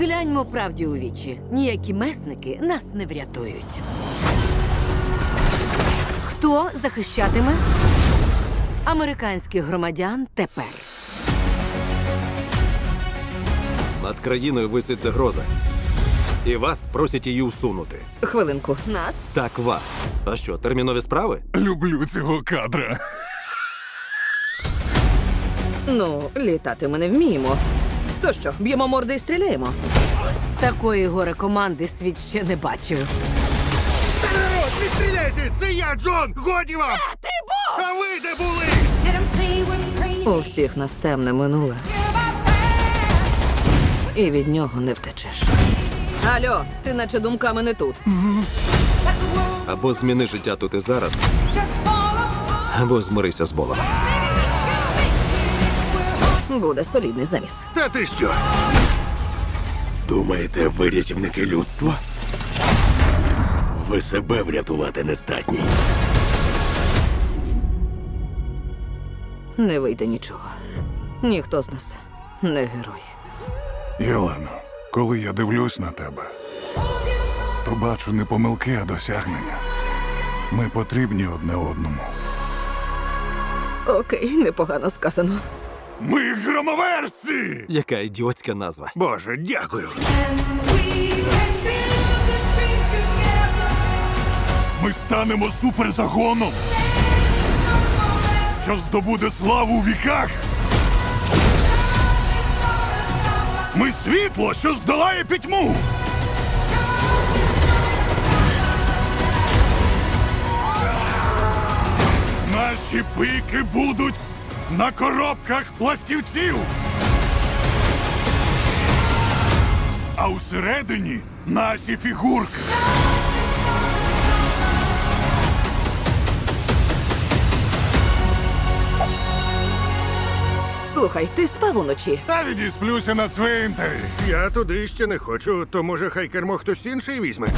Гляньмо правді у вічі. Ніякі месники нас не врятують. Хто захищатиме американських громадян тепер? Над країною висить загроза. І вас просять її усунути. Хвилинку. Нас? Так вас. А що, термінові справи? Люблю цього кадра. Ну, літати ми не вміємо. То що, б'ємо морди і стріляємо? Такої горе команди світ ще не бачив. Народ, не стріляйте! Це я, Джон! Годі вам! Ти був! А ви де були? У всіх нас темне минуле, і від нього не втечеш. Алло, ти наче думками не тут. Або зміни життя тут і зараз, або змирися з Богом. Буде солідний заміс. Та ти що? Думаєте, ви рятівники людства? Ви себе врятувати не здатні. Не вийде нічого. Ніхто з нас не герой. Єлено, коли я дивлюсь на тебе, то бачу не помилки, а досягнення. Ми потрібні одне одному. Окей, непогано сказано. Ми громоверці! Яка ідіотська назва. Боже, дякую. Ми станемо суперзагоном, що здобуде славу у віках. Ми світло, що здолає пітьму. Наші пики будуть на коробках пластівців. А усередині наші фігурки. Слухай, ти спав уночі. Та відісплюся на цвинтарі. Я туди ще не хочу, то може хай кермо хтось інший візьме.